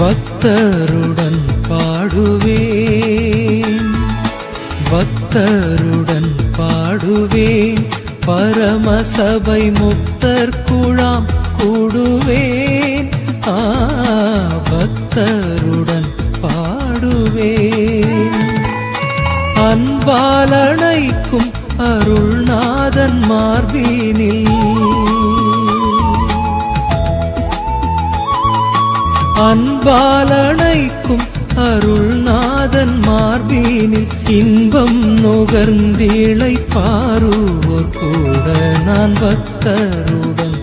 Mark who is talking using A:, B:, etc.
A: பக்தருடன் பாடுவேன். பக்தருடன் பாடுவேன். பரமசபை முக்தர் குழாம் கூடுவேன். ஆ பக்தருடன் பாடுவேன். அன்பாலனைக்கும் அருள்நாதன் மார்பினில் அன்பாலனைக்கும் அருள்நாதன் மார்பீனில் இன்பம் நுகர்ந்திளை பாருவோர் கூட நான் பக்தருடன்